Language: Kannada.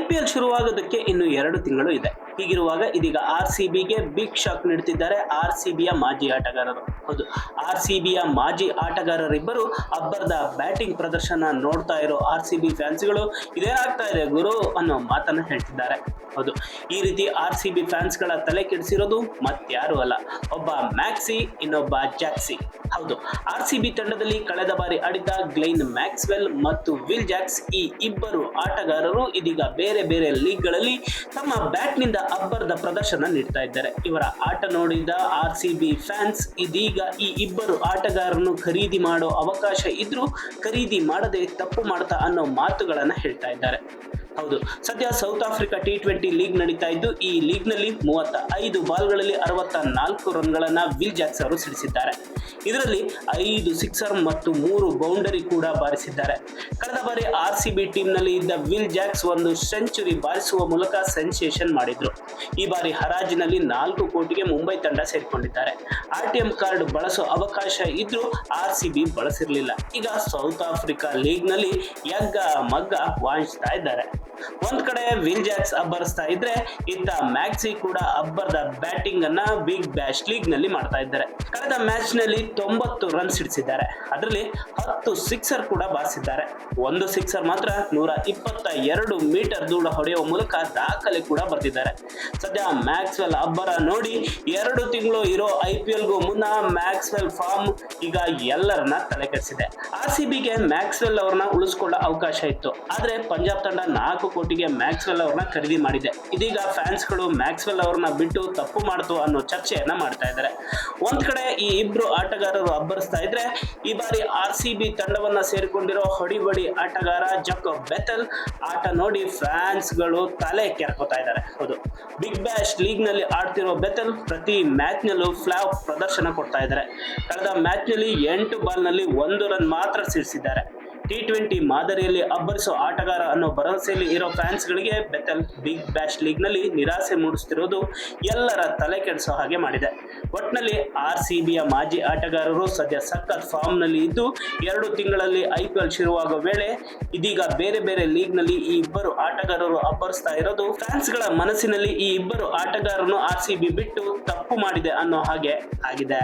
ಪಿ ಎಲ್ ಶುರುವಾಗೋದಕ್ಕೆ ಇನ್ನು ಎರಡು ತಿಂಗಳು ಇದೆ. ಹೀಗಿರುವಾಗ ಇದೀಗ ಆರ್ ಸಿ ಬಿಗೆ ಬಿಗ್ ಶಾಕ್ ನೀಡುತ್ತಿದ್ದಾರೆ ಆರ್ ಸಿ ಬಿಯ ಮಾಜಿ ಆಟಗಾರರು. ಹೌದು ಆರ್ ಸಿ ಬಿಯ ಮಾಜಿ ಆಟಗಾರರಿಬ್ಬರು ಅಬ್ಬರದ ಬ್ಯಾಟಿಂಗ್ ಪ್ರದರ್ಶನ ನೋಡ್ತಾ ಇರೋ ಆರ್ ಸಿ ಬಿ ಫ್ಯಾನ್ಸ್ಗಳು ಇದೇನಾಗ್ತಾ ಇದೆ ಗುರು ಅನ್ನೋ ಮಾತನ್ನ ಹೇಳ್ತಿದ್ದಾರೆ. ಹೌದು, ಈ ರೀತಿ ಆರ್ ಸಿ ಬಿ ಫ್ಯಾನ್ಸ್ಗಳ ತಲೆ ಕೆಡಿಸಿರೋದು ಮತ್ಯಾರು ಅಲ್ಲ, ಒಬ್ಬ ಮ್ಯಾಕ್ಸಿ, ಇನ್ನೊಬ್ಬ ಜಾಕ್ಸಿ. ಹೌದು ಆರ್ ಸಿ ಬಿ ತಂಡದಲ್ಲಿ ಕಳೆದ ಬಾರಿ ಆಡಿದ್ದ ಗ್ಲೈನ್ ಮ್ಯಾಕ್ಸ್ವೆಲ್ ಮತ್ತು ವಿಲ್ ಜಾಕ್ಸ್ ಈ ಇಬ್ಬರು ಆಟಗಾರರು ಇದೀಗ ಬೇರೆ ಬೇರೆ ಲೀಗ್ಗಳಲ್ಲಿ ತಮ್ಮ ಬ್ಯಾಟ್ನಿಂದ ಅಬ್ಬರದ ಪ್ರದರ್ಶನ ನೀಡ್ತಾ ಇದ್ದಾರೆ. ಇವರ ಆಟ ನೋಡಿದ ಆರ್ ಸಿ ಬಿ ಫ್ಯಾನ್ಸ್, ಇದೀಗ ಈ ಇಬ್ಬರು ಆಟಗಾರರನ್ನು ಖರೀದಿ ಮಾಡೋ ಅವಕಾಶ ಇದ್ರೂ ಖರೀದಿ ಮಾಡದೆ ತಪ್ಪು ಮಾಡ್ತಾ ಅನ್ನೋ ಮಾತುಗಳನ್ನು ಹೇಳ್ತಾ ಇದ್ದಾರೆ. ಹೌದು, ಸದ್ಯ South Africa T twenty league ನಡೀತಾ ಇದ್ದು, ಈ ಲೀಗ್ನಲ್ಲಿ ಮೂವತ್ತ ಐದು ಬಾಲ್ಗಳಲ್ಲಿ ಅರವತ್ತ ನಾಲ್ಕು ರನ್ಗಳನ್ನು ವಿಲ್ ಜಾಕ್ಸ್ ಅವರು ಸಿಡಿಸಿದ್ದಾರೆ. ಇದರಲ್ಲಿ ಐದು ಸಿಕ್ಸರ್ ಮತ್ತು ಮೂರು ಬೌಂಡರಿ ಕೂಡ ಬಾರಿಸಿದ್ದಾರೆ. ಕಳೆದ ಬಾರಿ ಆರ್ ಸಿ ಬಿ ಟೀಮ್ನಲ್ಲಿ ಇದ್ದ ವಿಲ್ ಜಾಕ್ಸ್ ಒಂದು ಸೆಂಚುರಿ ಬಾರಿಸುವ ಮೂಲಕ ಸೆನ್ಸೇಷನ್ ಮಾಡಿದ್ರು. ಈ ಬಾರಿ ಹರಾಜಿನಲ್ಲಿ ನಾಲ್ಕು ಕೋಟಿಗೆ ಮುಂಬೈ ತಂಡ ಸೇರಿಕೊಂಡಿದ್ದಾರೆ. ಆರ್ ಟಿ ಎಂ ಕಾರ್ಡ್ ಬಳಸೋ ಅವಕಾಶ ಇದ್ರೂ ಆರ್ ಸಿ ಬಿ ಬಳಸಿರಲಿಲ್ಲ. ಈಗ ಸೌತ್ ಆಫ್ರಿಕಾ ಲೀಗ್ನಲ್ಲಿ ಯಗ್ಗ, ಮಗ್ಗ ವಾಂಚ್ತಾ ಇದ್ದಾರೆ. ಒಂದ್ ಕಡೆ ವಿಲ್ ಜಾಕ್ಸ್ ಅಬ್ಬರಿಸ್ತಾ ಇದ್ರೆ, ಇತ್ತ ಮ್ಯಾಕ್ಸಿ ಕೂಡ ಅಬ್ಬರದ ಬ್ಯಾಟಿಂಗ್ ಅನ್ನ ಬಿಗ್ ಬ್ಯಾಶ್ ಲೀಗ್ನಲ್ಲಿ ಮಾಡ್ತಾ ಇದ್ದಾರೆ. ಕಳೆದ ಮ್ಯಾಚ್ನಲ್ಲಿ ತೊಂಬತ್ತು ರನ್ಸ್ ಸಿಡಿಸಿದ್ದಾರೆ ಅದರಲ್ಲಿ ಹತ್ತು ಸಿಕ್ಸರ್ ಕೂಡ ಬಾರಿಸಿದ್ದಾರೆ. ಒಂದು ಸಿಕ್ಸರ್ ಮಾತ್ರ ನೂರ ಇಪ್ಪತ್ತ ಎರಡು ಮೀಟರ್ ದೂರ ಹೊಡೆಯುವ ಮೂಲಕ ದಾಖಲೆ ಕೂಡ ಬರೆದಿದ್ದಾರೆ. ಸದ್ಯ ಮ್ಯಾಕ್ಸ್ವೆಲ್ ಅಬ್ಬರ ನೋಡಿ ಎರಡು ತಿಂಗಳು ಇರೋ ಐ ಪಿ ಎಲ್ಗೂ ಮುನ್ನ ಮ್ಯಾಕ್ಸ್ವೆಲ್ ಫಾರ್ಮ್ ಈಗ ಎಲ್ಲರನ್ನ ತಲೆ ಕೆಡಿಸಿದೆ ಆರ್ ಸಿ ಬಿಗೆ ಮ್ಯಾಕ್ಸ್ವೆಲ್ ಅವ್ರನ್ನ ಉಳಿಸ್ಕೊಳ್ಳೋ ಅವಕಾಶ ಇತ್ತು. ಆದ್ರೆ ಪಂಜಾಬ್ ತಂಡ ನಾಲ್ಕು ಕೋಟಿಗೆ ಮ್ಯಾಕ್ಸ್ವೆಲ್ ಅವ್ರನ್ನ ಖರೀದಿ ಮಾಡಿದೆ. ಇದೀಗ ಫ್ಯಾನ್ಸ್ಗಳು ಮ್ಯಾಕ್ಸ್ವೆಲ್ ಅವ್ರನ್ನ ಬಿಟ್ಟು ತಪ್ಪು ಮಾಡ್ತು ಅನ್ನೋ ಚರ್ಚೆಯನ್ನ ಮಾಡ್ತಾ ಇದ್ದಾರೆ. ಒಂದ್ ಕಡೆ ಈ ಇಬ್ರು ಆಟಗಾರರು ಅಬ್ಬರಿಸ್ತಾ ಇದ್ರೆ, ಈ ಬಾರಿ ಆರ್ ಸಿ ಬಿ ತಂಡವನ್ನ ಸೇರಿಕೊಂಡಿರೋ ಹೊಡಿಬಡಿ ಆಟಗಾರ ಜಕೋ ಬೆತಲ್ ಆಟ ನೋಡಿ ಫ್ಯಾನ್ಸ್ಗಳು ತಲೆ ಕೆರ್ಕೋತಾ ಇದ್ದಾರೆ. ಹೌದು. ಬಿಗ್ ಬ್ಯಾಶ್ ಲೀಗ್ನಲ್ಲಿ ಆಡ್ತಿರೋ ಬೆತಲ್ ಪ್ರತಿ ಮ್ಯಾಚ್ ನಲ್ಲೂ ಫ್ಲಾಪ್ ಪ್ರದರ್ಶನ ಕೊಡ್ತಾ ಇದ್ದಾರೆ. ಕಳೆದ ಮ್ಯಾಚ್ನಲ್ಲಿ ಎಂಟು ಬಾಲ್ನಲ್ಲಿ ಒಂದು ರನ್ ಮಾತ್ರ ಸಿಡಿಸಿದ್ದಾರೆ. ಟಿ ಟ್ವೆಂಟಿ ಮಾದರಿಯಲ್ಲಿ ಅಬ್ಬರಿಸೋ ಆಟಗಾರ ಅನ್ನೋ ಭರವಸೆಯಲ್ಲಿ ಇರೋ ಫ್ಯಾನ್ಸ್ಗಳಿಗೆ ಬೆತ್ತಲ್ ಬಿಗ್ ಬ್ಯಾಶ್ ಲೀಗ್ನಲ್ಲಿ ನಿರಾಸೆ ಮೂಡಿಸ್ತಿರೋದು ಎಲ್ಲರ ತಲೆ ಕೆಡಿಸೋ ಹಾಗೆ ಮಾಡಿದೆ. ಒಟ್ನಲ್ಲಿ ಆರ್ ಸಿ ಬಿಯ ಮಾಜಿ ಆಟಗಾರರು ಸದ್ಯ ಸಖತ್ ಫಾರ್ಮ್ನಲ್ಲಿ ಇದ್ದು, ಎರಡು ತಿಂಗಳಲ್ಲಿ ಐ ಪಿ ಎಲ್ ಶುರುವಾಗೋ ವೇಳೆ ಇದೀಗ ಬೇರೆ ಬೇರೆ ಲೀಗ್ನಲ್ಲಿ ಈ ಇಬ್ಬರು ಆಟಗಾರರು ಅಬ್ಬರಿಸ್ತಾ ಇರೋದು ಫ್ಯಾನ್ಸ್ಗಳ ಮನಸ್ಸಿನಲ್ಲಿ ಈ ಇಬ್ಬರು ಆಟಗಾರರನ್ನು ಆರ್ ಸಿ ಬಿ ಬಿಟ್ಟು ತಪ್ಪು ಮಾಡಿದೆ ಅನ್ನೋ ಹಾಗೆ ಆಗಿದೆ.